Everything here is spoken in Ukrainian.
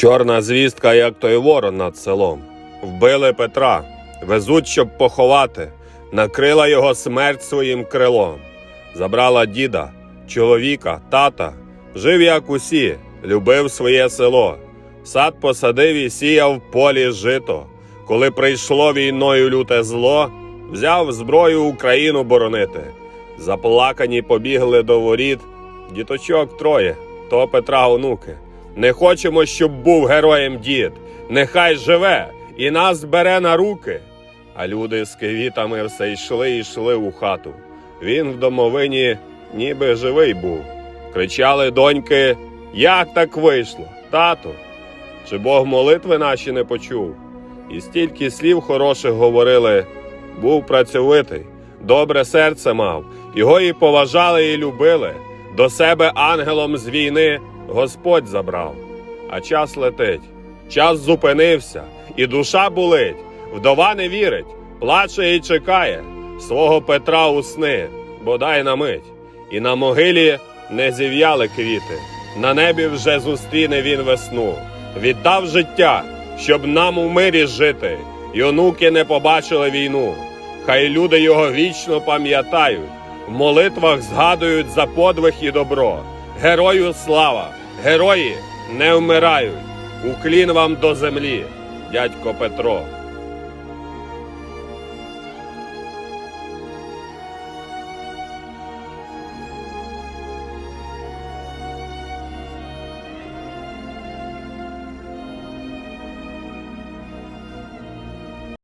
Чорна звістка, як той ворон над селом. Вбили Петра, везуть, щоб поховати, накрила його смерть своїм крилом. Забрала діда, чоловіка, тата, жив як усі, любив своє село. Сад посадив і сіяв в полі жито. Коли прийшло війною люте зло, взяв зброю Україну боронити. Заплакані побігли до воріт, діточок троє, то Петра онуки. Не хочемо, щоб був героєм дід. Нехай живе і нас бере на руки. А люди з квітами все йшли і йшли у хату. Він в домовині ніби живий був. Кричали доньки: Як так вийшло, тату? Чи Бог молитви наші не почув? І стільки слів хороших говорили. Був працьовитий, добре серце мав, його і поважали, і любили. До себе ангелом з війни Господь забрав. А час летить, час зупинився, і душа болить, вдова не вірить, плаче і чекає. Свого Петра у сни, бодай на мить, і на могилі не зів'яли квіти, на небі вже зустріне він весну, віддав життя, щоб нам у мирі жити, і онуки не побачили війну. Хай люди його вічно пам'ятають, в молитвах згадують за подвиг і добро. Герою слава, герої не вмирають. Уклін вам до землі, дядько Петро.